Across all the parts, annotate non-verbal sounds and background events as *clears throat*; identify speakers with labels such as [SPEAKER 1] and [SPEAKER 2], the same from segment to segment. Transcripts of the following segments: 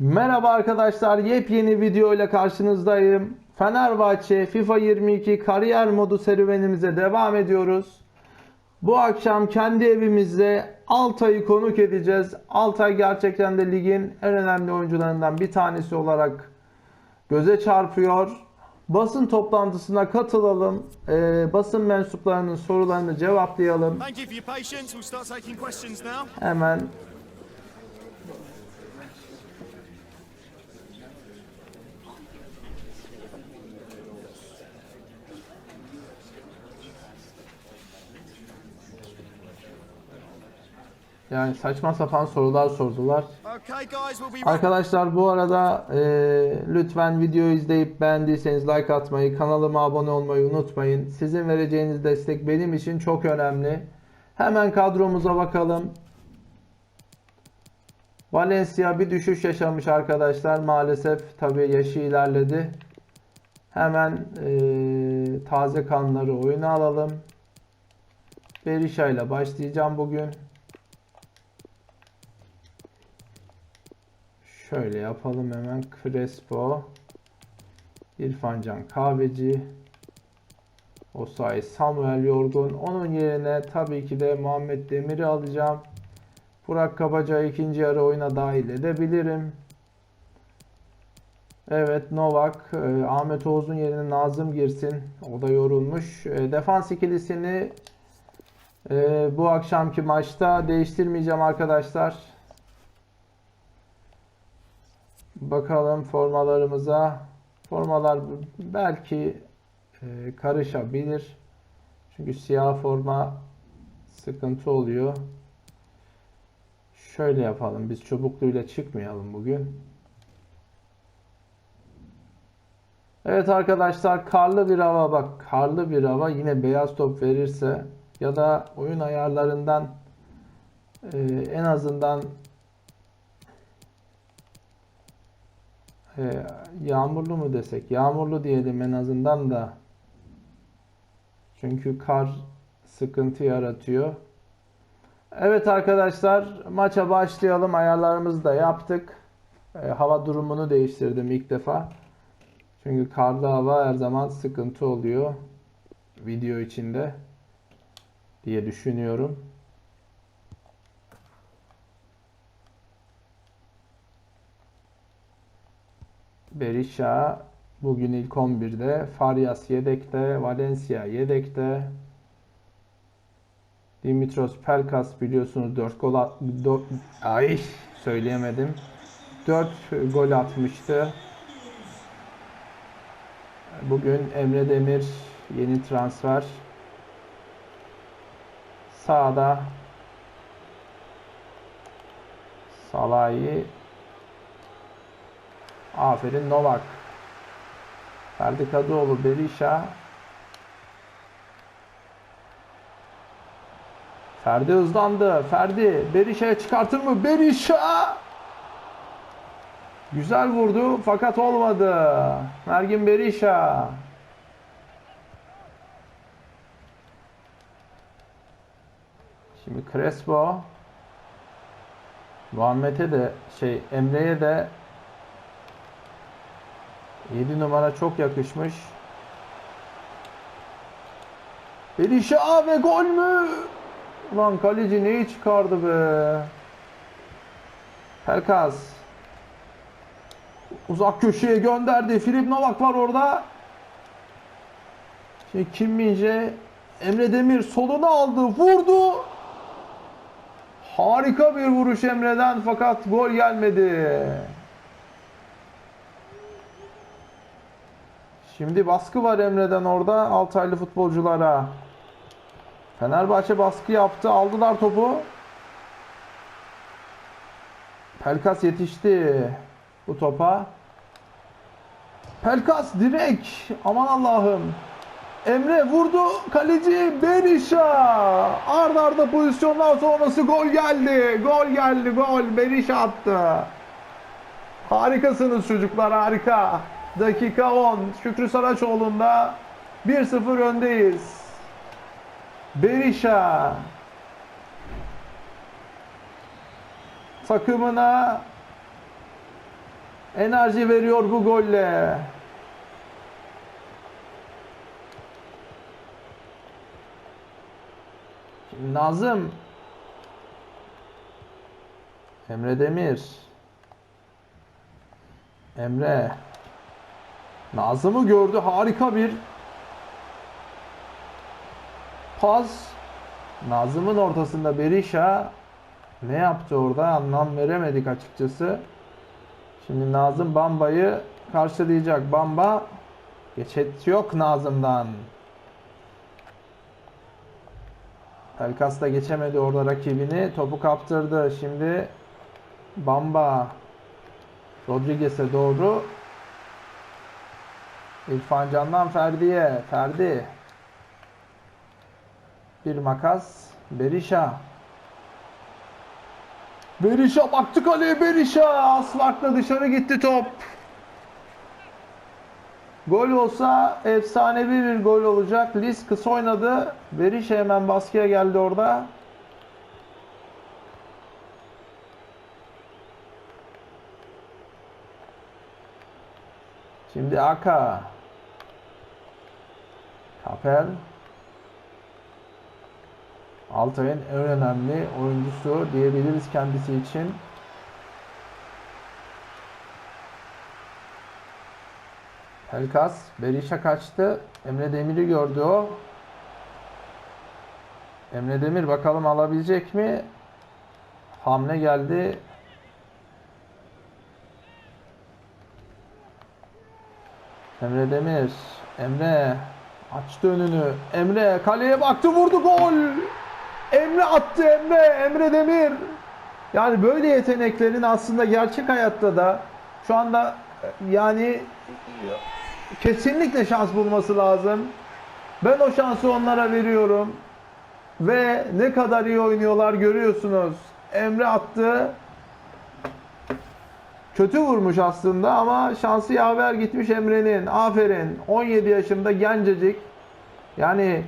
[SPEAKER 1] Merhaba arkadaşlar, yepyeni video ile karşınızdayım. Fenerbahçe FIFA 22 kariyer modu serüvenimize devam ediyoruz. Bu akşam kendi evimizde Altay'ı konuk edeceğiz. Altay gerçekten de ligin en önemli oyuncularından bir tanesi olarak göze çarpıyor. Basın toplantısına katılalım. Ee, basın mensuplarının sorularını cevaplayalım.
[SPEAKER 2] Thank
[SPEAKER 1] Yani saçma sapan sorular sordular. Arkadaşlar bu arada e, lütfen videoyu izleyip beğendiyseniz like atmayı, kanalıma abone olmayı unutmayın. Sizin vereceğiniz destek benim için çok önemli. Hemen kadromuza bakalım. Valencia bir düşüş yaşamış arkadaşlar. Maalesef tabii yaşı ilerledi. Hemen e, taze kanları oyuna alalım. Berisha ile başlayacağım bugün. Şöyle yapalım hemen. Crespo. İrfan Can Kahveci. Osay Samuel Yorgun. Onun yerine tabii ki de Muhammed Demir'i alacağım. Burak Kabaca'yı ikinci yarı oyuna dahil edebilirim. Evet Novak. e, Ahmet Oğuz'un yerine Nazım girsin. O da yorulmuş. E, defans ikilisini e, bu akşamki maçta değiştirmeyeceğim arkadaşlar. Bakalım formalarımıza. Formalar belki e, karışabilir. Çünkü siyah forma sıkıntı oluyor. Şöyle yapalım. Biz çubukluyla çıkmayalım bugün. Evet arkadaşlar karlı bir hava bak karlı bir hava yine beyaz top verirse ya da oyun ayarlarından e, en azından e, yağmurlu mu desek yağmurlu diyelim en azından da çünkü kar sıkıntı yaratıyor. Evet arkadaşlar maça başlayalım ayarlarımızı da yaptık. E, hava durumunu değiştirdim ilk defa. Çünkü karlı hava her zaman sıkıntı oluyor video içinde diye düşünüyorum. Berisha bugün ilk 11'de, Farias yedekte, Valencia yedekte. Dimitros Pelkas biliyorsunuz 4 gol at, dört- ay söyleyemedim. 4 gol atmıştı. Bugün Emre Demir yeni transfer. Sağda Salahi Aferin Novak. Ferdi Kadıoğlu, Berisha. Ferdi hızlandı. Ferdi Berisha'ya çıkartır mı? Berisha! Güzel vurdu fakat olmadı. Mergin Berisha. Şimdi Crespo. Muhammed'e de şey Emre'ye de 7 numara çok yakışmış. Berisha ve gol mü? Ulan kaleci neyi çıkardı be? Pelkas. Uzak köşeye gönderdi. Filip Novak var orada. Şimdi Kim Minje Emre Demir soluna aldı. Vurdu. Harika bir vuruş Emre'den fakat gol gelmedi. Şimdi baskı var Emre'den orada Altaylı futbolculara. Fenerbahçe baskı yaptı. Aldılar topu. Pelkas yetişti bu topa. Pelkas direkt. Aman Allah'ım. Emre vurdu. Kaleci Berisha. Arda arda pozisyonlar sonrası gol geldi. Gol geldi. Gol. Berisha attı. Harikasınız çocuklar harika. Dakika 10. Şükrü Saraçoğlu'nda 1-0 öndeyiz. Berisha takımına enerji veriyor bu golle. Şimdi Nazım. Emre Demir. Emre. Nazım'ı gördü. Harika bir pas. Nazım'ın ortasında Berisha ne yaptı orada anlam veremedik açıkçası. Şimdi Nazım Bamba'yı karşılayacak. Bamba geçet yok Nazım'dan. Pelkas da geçemedi orada rakibini. Topu kaptırdı. Şimdi Bamba Rodriguez'e doğru İrfan Can'dan Ferdi'ye. Ferdi. Bir makas. Berisha. Berisha baktı kaleye Berisha. Az farkla dışarı gitti top. Gol olsa efsanevi bir gol olacak. Lis kısa oynadı. Berisha hemen baskıya geldi orada. Şimdi Aka. Kapel. Altay'ın en önemli oyuncusu diyebiliriz kendisi için. Pelkas, Berisha kaçtı. Emre Demir'i gördü o. Emre Demir bakalım alabilecek mi? Hamle geldi. Emre Demir. Emre açtı önünü. Emre kaleye baktı vurdu gol. Emre attı Emre. Emre Demir. Yani böyle yeteneklerin aslında gerçek hayatta da şu anda yani kesinlikle şans bulması lazım. Ben o şansı onlara veriyorum. Ve ne kadar iyi oynuyorlar görüyorsunuz. Emre attı. Kötü vurmuş aslında ama şansı yaver gitmiş Emre'nin. Aferin. 17 yaşında gencecik. Yani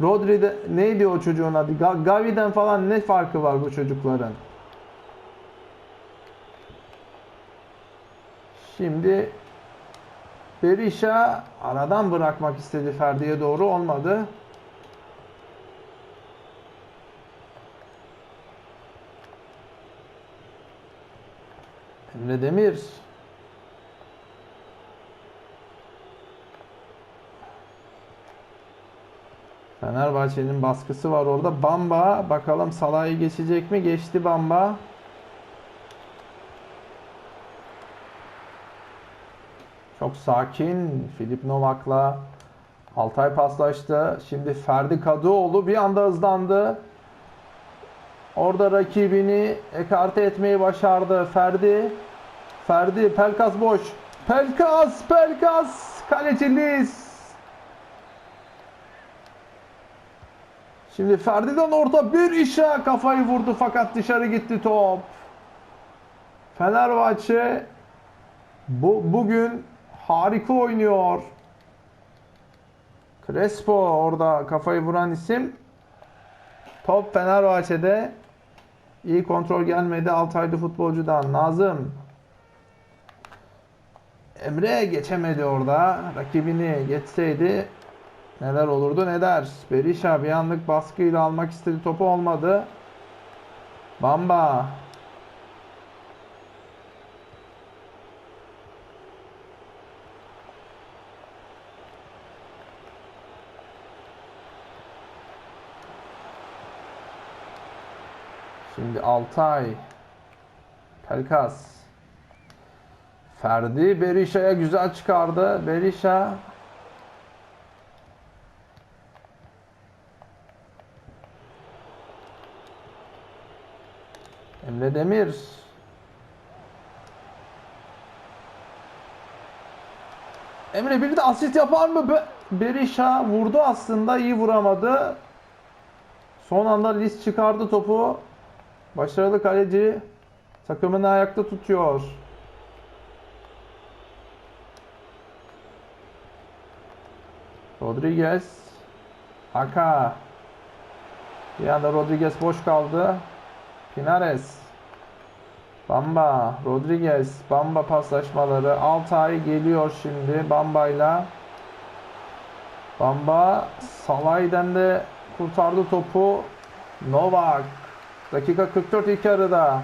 [SPEAKER 1] Rodri'de neydi o çocuğun adı? Ga- Gavi'den falan ne farkı var bu çocukların? Şimdi Berisha aradan bırakmak istedi Ferdi'ye doğru olmadı. Emre Demir. Fenerbahçe'nin baskısı var orada. Bamba bakalım Salah'ı geçecek mi? Geçti Bamba. Çok sakin. Filip Novak'la Altay paslaştı. Şimdi Ferdi Kadıoğlu bir anda hızlandı. Orada rakibini ekarte etmeyi başardı. Ferdi. Ferdi. Pelkas boş. Pelkas. Pelkas. Kaleci Liz. Şimdi Ferdi'den orta bir işe kafayı vurdu fakat dışarı gitti top. Fenerbahçe bu bugün harika oynuyor. Crespo orada kafayı vuran isim. Top Fenerbahçe'de. İyi kontrol gelmedi Altaylı futbolcudan. Nazım. Emre geçemedi orada. Rakibini geçseydi neler olurdu ne der. Berisha bir anlık baskıyla almak istedi. Topu olmadı. Bamba. Şimdi Altay. Pelkas. Ferdi Berisha'ya güzel çıkardı. Berisha. Emre Demir. Emre bir de asist yapar mı? Be- Berisha vurdu aslında iyi vuramadı. Son anda Lis çıkardı topu. Başarılı kaleci takımını ayakta tutuyor. Rodriguez. Haka. Bir anda Rodriguez boş kaldı. Pinares. Bamba, Rodriguez, Bamba paslaşmaları. Altay geliyor şimdi Bamba'yla. Bamba Salay'den de kurtardı topu. Novak. Dakika 44 ilk yarıda.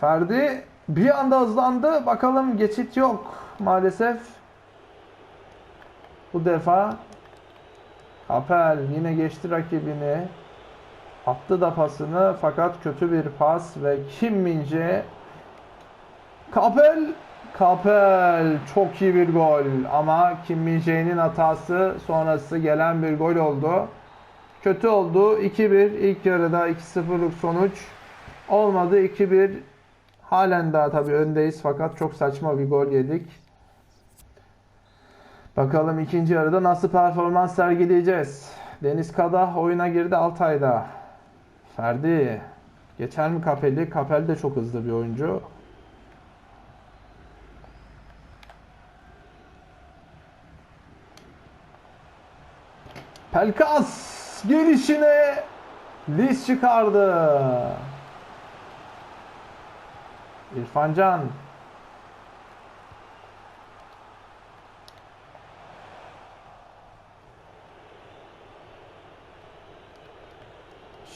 [SPEAKER 1] Ferdi bir anda hızlandı. Bakalım geçit yok maalesef. Bu defa Kapel yine geçti rakibini. Attı da pasını fakat kötü bir pas ve Kim Mince Kapel Kapel çok iyi bir gol ama Kim Mince'nin hatası sonrası gelen bir gol oldu. Kötü oldu. 2-1 ilk yarıda 2-0'lık sonuç olmadı. 2-1 halen daha tabii öndeyiz fakat çok saçma bir gol yedik. Bakalım ikinci yarıda nasıl performans sergileyeceğiz. Deniz Kadah oyuna girdi Altay'da. Ferdi. Geçer mi Kapel'i? Kapel de çok hızlı bir oyuncu. Pelkas gelişine Lis çıkardı. İrfan Can.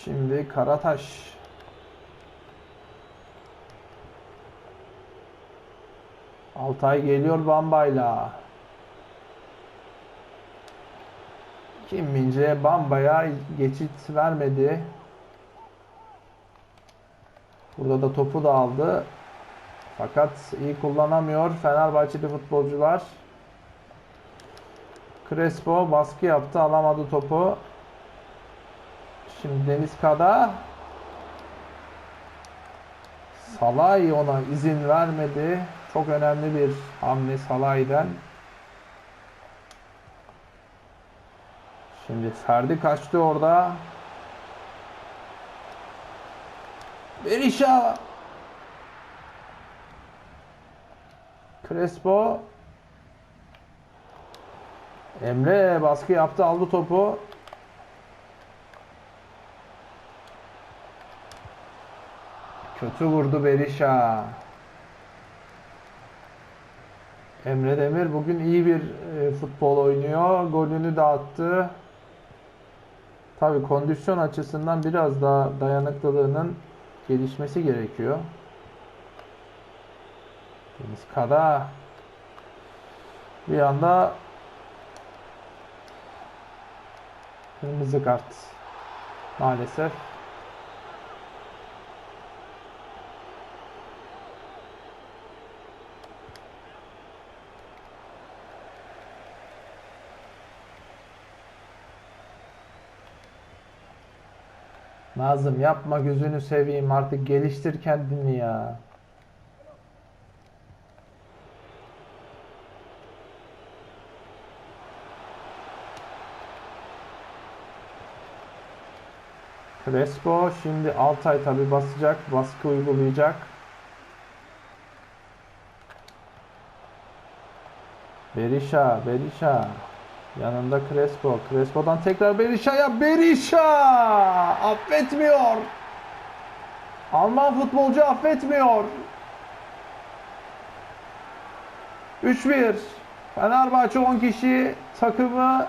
[SPEAKER 1] Şimdi Karataş. Altay geliyor Bamba'yla. Kim Mince Bamba'ya geçit vermedi. Burada da topu da aldı. Fakat iyi kullanamıyor Fenerbahçeli futbolcular. Crespo baskı yaptı, alamadı topu. Şimdi Deniz Kada Salay ona izin vermedi. Çok önemli bir hamle Salay'den. Şimdi Ferdi kaçtı orada. Berisha Crespo Emre baskı yaptı aldı topu. Kötü vurdu Berisha. Emre Demir bugün iyi bir e, futbol oynuyor. Golünü de attı. Tabii kondisyon açısından biraz daha dayanıklılığının gelişmesi gerekiyor. Deniz Kada bir anda kırmızı kart maalesef. Nazım yapma gözünü seveyim artık geliştir kendini ya. Crespo şimdi Altay tabi basacak, baskı uygulayacak. Berisha, Berisha. Yanında Crespo. Crespo'dan tekrar Berisha'ya. Berisha! Affetmiyor. Alman futbolcu affetmiyor. 3-1. Fenerbahçe 10 kişi takımı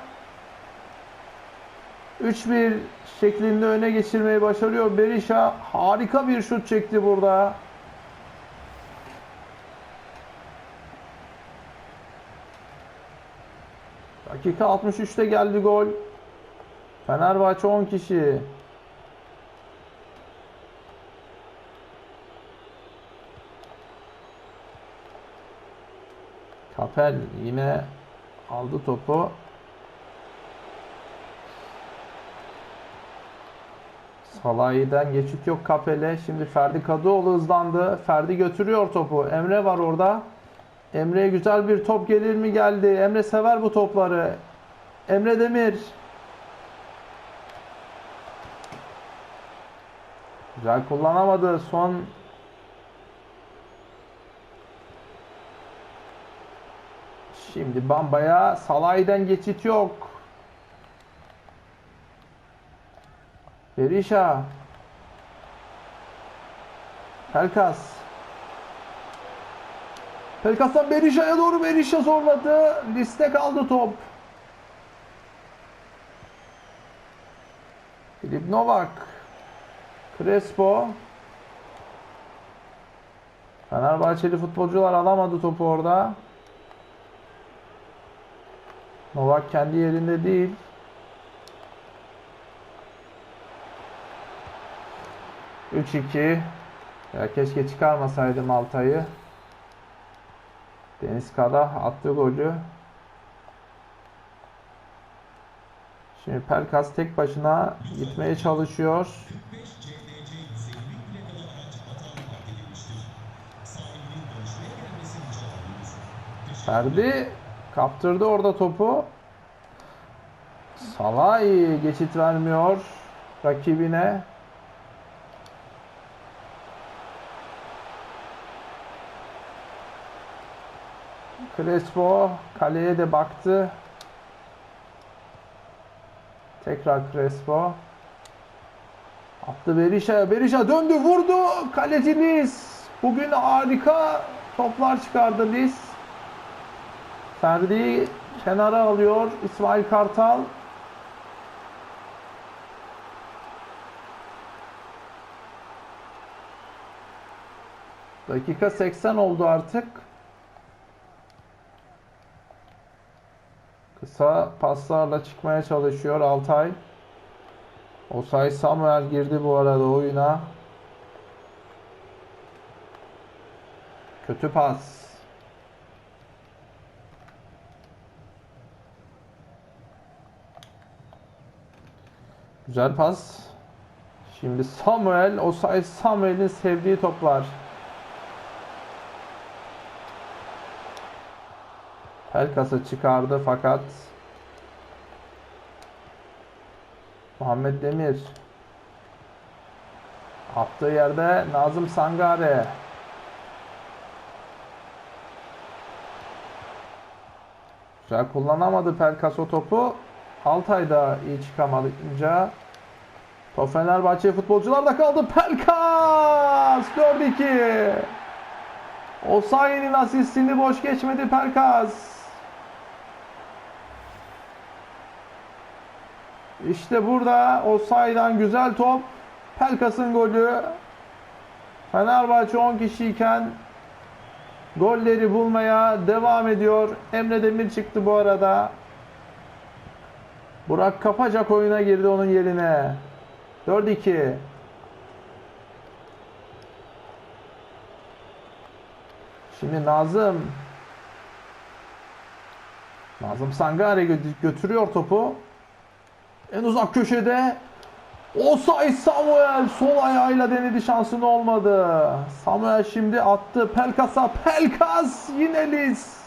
[SPEAKER 1] 3-1 şeklinde öne geçirmeyi başarıyor. Berisha harika bir şut çekti burada. Dakika 63'te geldi gol. Fenerbahçe 10 kişi. Kapel yine aldı topu. Salahi'den geçit yok Kapel'e. Şimdi Ferdi Kadıoğlu hızlandı. Ferdi götürüyor topu. Emre var orada. Emre'ye güzel bir top gelir mi geldi. Emre sever bu topları. Emre Demir. Güzel kullanamadı. Son Şimdi Bamba'ya Salah'den geçit yok. Berisha. Pelkas. Pelkas'tan Berisha'ya doğru Berisha zorladı. Liste kaldı top. Filip Novak. Crespo. Fenerbahçeli futbolcular alamadı topu orada. Novak kendi yerinde değil. Üç iki. Ya keşke çıkarmasaydım Altay'ı. Deniz Kadah attı golü. Şimdi Pelkas tek başına gitmeye çalışıyor. Ferdi kaptırdı orada topu. Salay geçit vermiyor rakibine. Crespo kaleye de baktı. Tekrar Crespo. Attı Berisha. Berisha döndü vurdu. Kaleci Liz. Bugün harika toplar çıkardı Liz. Ferdi kenara alıyor. İsmail Kartal. Dakika 80 oldu artık. Kısa paslarla çıkmaya çalışıyor Altay. Osay Samuel girdi bu arada oyuna. Kötü pas. Güzel pas. Şimdi Samuel, Osay Samuel'in sevdiği toplar. Pelkas'ı çıkardı fakat Muhammed Demir attığı yerde Nazım Sangare Güzel kullanamadı Pelkas o topu. Altay da iyi çıkamayınca Top Fenerbahçe futbolcularda kaldı. Pelkas 4-2. Osayi'nin asistini boş geçmedi Pelkas. İşte burada Osayi'den güzel top. Pelkas'ın golü. Fenerbahçe 10 kişiyken golleri bulmaya devam ediyor. Emre Demir çıktı bu arada. Burak Kapacak oyuna girdi onun yerine. 4-2. Şimdi Nazım. Nazım Sangare gö- götürüyor topu. En uzak köşede Osay Samuel sol ayağıyla denedi şansın olmadı. Samuel şimdi attı Pelkas'a. Pelkas yine Liz.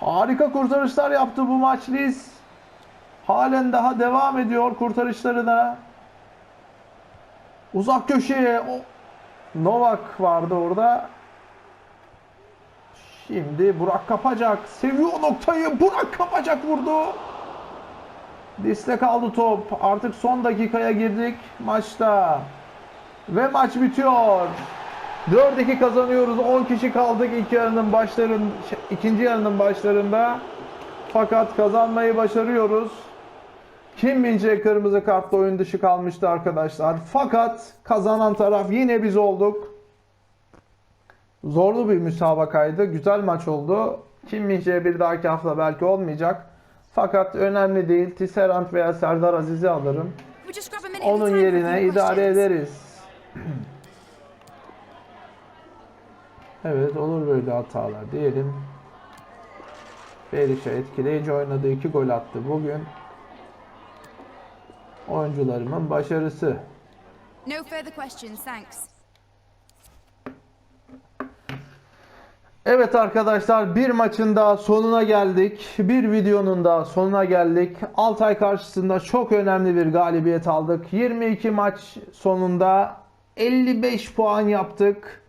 [SPEAKER 1] Harika kurtarışlar yaptı bu maç Liz. Halen daha devam ediyor kurtarışlarına. Uzak köşeye o Novak vardı orada. Şimdi Burak Kapacak seviyor noktayı. Burak Kapacak vurdu. Diste kaldı top. Artık son dakikaya girdik maçta. Ve maç bitiyor. 4-2 kazanıyoruz. 10 kişi kaldık ilk yarının başların ikinci yarının başlarında. Fakat kazanmayı başarıyoruz. Kim Min-jae kırmızı kartla oyun dışı kalmıştı arkadaşlar. Fakat kazanan taraf yine biz olduk. Zorlu bir müsabakaydı. Güzel maç oldu. Kim Min-jae bir dahaki hafta belki olmayacak. Fakat önemli değil. Tisserand veya Serdar Aziz'i alırım. Onun yerine idare ederiz. *clears throat* Evet olur böyle hatalar diyelim. Berisha etkileyici oynadı. iki gol attı bugün. Oyuncularımın başarısı.
[SPEAKER 3] No further questions, thanks.
[SPEAKER 1] Evet arkadaşlar bir maçın daha sonuna geldik. Bir videonun da sonuna geldik. Altay karşısında çok önemli bir galibiyet aldık. 22 maç sonunda 55 puan yaptık.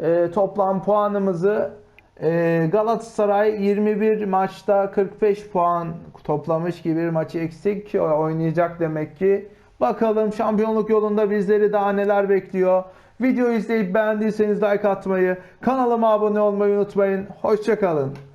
[SPEAKER 1] Ee, toplam puanımızı e, Galatasaray 21 maçta 45 puan toplamış ki bir maçı eksik oynayacak demek ki. Bakalım şampiyonluk yolunda bizleri daha neler bekliyor. Videoyu izleyip beğendiyseniz like atmayı, kanalıma abone olmayı unutmayın. Hoşçakalın.